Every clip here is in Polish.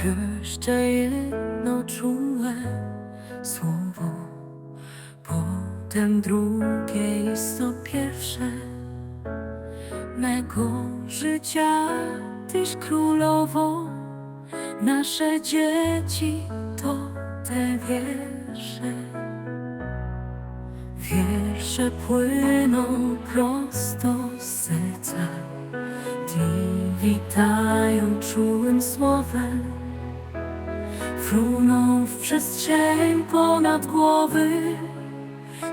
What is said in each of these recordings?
Jeszcze jedno czułe słowo, potem drugie jest to pierwsze mego życia. Tyś królową, nasze dzieci to te wiersze. Wiersze płyną prosto z serca. Witają czułym słowem Fruną w przestrzeń ponad głowy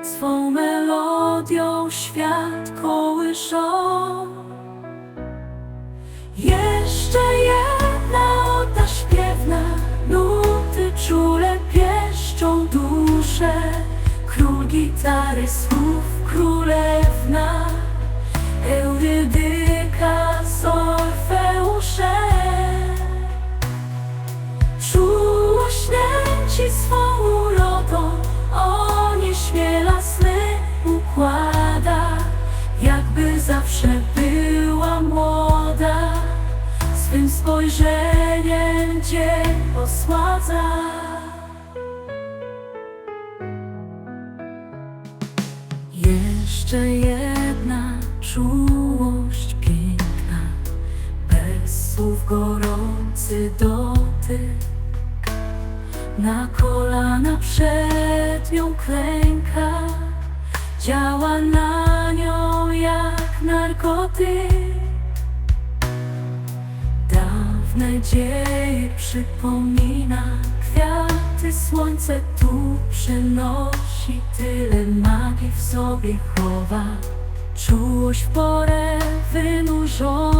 Swą melodią świat kołyszą. Jeszcze jedna ota śpiewna Nuty czule pieszczą duszę Król gitary słów królewna nęci swą urodą O nieśmiela sny układa Jakby zawsze była młoda Swym spojrzeniem dzień osładza Jeszcze jedna czułość piękna, bez słów gorący dotyk. Na kolana przed nią klęka, działa na nią jak narkotyk. Dawne dzieje przypomina Kwiaty słońce tu przynosi Tyle magii w sobie chowa Czułość w porę wynurzona